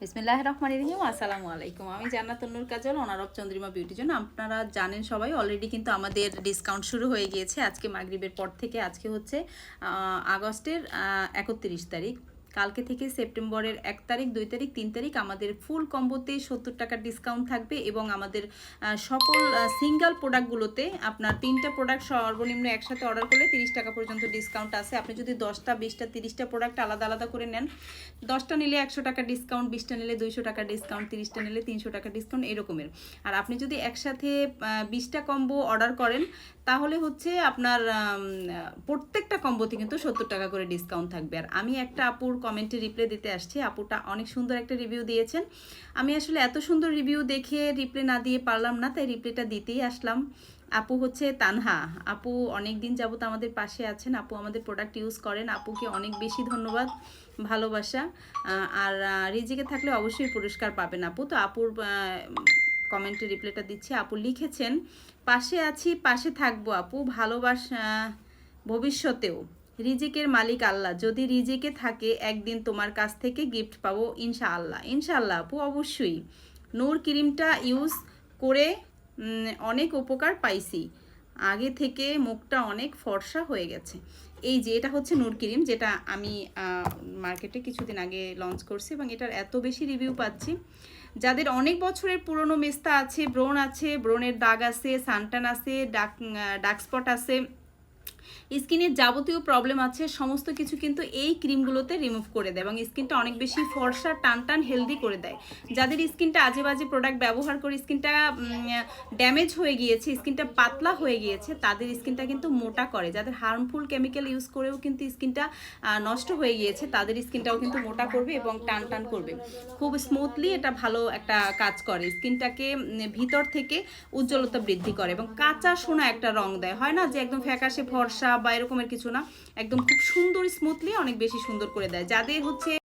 বিসমিল্লাহ রহমান রহিম আসসালামু আলাইকুম আমি জান্নাতুন্নুর কাজল অনারব চন্দ্রিমা বিউটি জন্য। আপনারা জানেন সবাই অলরেডি কিন্তু আমাদের ডিসকাউন্ট শুরু হয়ে গিয়েছে। আজকে মাগরিবের পর থেকে, আজকে হচ্ছে আগস্টের একত্রিশ তারিখ। কালকে থেকে সেপ্টেম্বরের এক তারিখ, দুই তারিখ, তিন তারিখ আমাদের ফুল কম্বোতে সত্তর টাকার ডিসকাউন্ট থাকবে এবং আমাদের সকল সিঙ্গেল প্রোডাক্টগুলোতে আপনার তিনটা প্রোডাক্ট সর্বনিম্ন একসাথে অর্ডার করলে তিরিশ টাকা পর্যন্ত ডিসকাউন্ট আছে। আপনি যদি দশটা, বিশটা, তিরিশটা প্রোডাক্ট আলাদা আলাদা করে নেন, দশটা নিলে একশো টাকা ডিসকাউন্ট বিশটা নিলে দুইশো টাকা ডিসকাউন্ট তিরিশটা নিলে তিনশো টাকা ডিসকাউন্ট এরকমের। আর আপনি যদি একসাথে বিশটা কম্বো অর্ডার করেন তাহলে হচ্ছে আপনার প্রত্যেকটা কম্বোতে কিন্তু সত্তর টাকা করে ডিসকাউন্ট থাকবে। আর আমি একটা আপুর কমেন্টে রিপ্লাই দিতে আসছি। আপুটা অনেক সুন্দর একটা রিভিউ দিয়েছেন। আমি আসলে এত সুন্দর রিভিউ দেখে রিপ্লে না দিয়ে পারলাম না, তাই রিপ্লেটা দিতেই আসলাম। আপু হচ্ছে তানহা। আপু অনেক দিন যাবত আমাদের পাশে আছেন। আপু আমাদের প্রোডাক্ট ইউজ করেন। আপুকে অনেক বেশি ধন্যবাদ, ভালোবাসা। আর রিজিকে থাকলে অবশ্যই পুরস্কার পাবেন আপু। তো আপুর কমেন্টে রিপ্লাইটা দিচ্ছি। আপু লিখেছেন, পাশে আছি, পাশে থাকব আপু, ভালোবাসা, ভবিষ্যতেও। রিজিকের মালিক আল্লাহ। যদি রিজিকে থাকে, একদিন তোমার কাছ থেকে গিফট পাবো, ইনশাআল্লাহ। ইনশাআল্লাহ আপু, অবশ্যই। নূর ক্রিমটা ইউজ করে অনেক উপকার পাইছি। আগে থেকে মুখটা অনেক ফর্সা হয়ে গেছে। এই যে, এটা হচ্ছে নূর ক্রিম, যেটা আমি মার্কেটে কিছুদিন আগে লঞ্চ করছি এবং এটার এত বেশি রিভিউ পাচ্ছি। যাদের অনেক বছরের পুরনো মেস্তা আছে, ব্রণ আছে, ব্রণের দাগ আছে, সানটান আছে, ডাক ডাক স্পট আছে স্কিনের যাবতীয় প্রবলেম আছে, সমস্ত কিছু কিন্তু এই ক্রিমগুলোতে রিমুভ করে দেয় এবং স্কিনটা অনেক বেশি ফর্সা টান টান হেলদি করে দেয়। যাদের স্কিনটা আজে বাজে প্রোডাক্ট ব্যবহার করে স্কিনটা ড্যামেজ হয়ে গিয়েছে, স্কিনটা পাতলা হয়ে গিয়েছে, তাদের স্কিনটা কিন্তু মোটা করে। যাদের হার্মফুল কেমিক্যাল ইউজ করেও কিন্তু স্কিনটা নষ্ট হয়ে গিয়েছে, তাদের স্কিনটাও কিন্তু মোটা করবে এবং টান টান করবে। খুব স্মুথলি এটা ভালো একটা কাজ করে। স্কিনটাকে ভিতর থেকে উজ্জ্বলতা বৃদ্ধি করে এবং কাঁচা সোনা একটা রং দেয়। হয় না যে একদম ফ্যাকাশে ফর্সা বা এরকমের কিছু না। একদম খুব সুন্দর স্মুথলি অনেক বেশি সুন্দর করে দেয়। যাদের হচ্ছে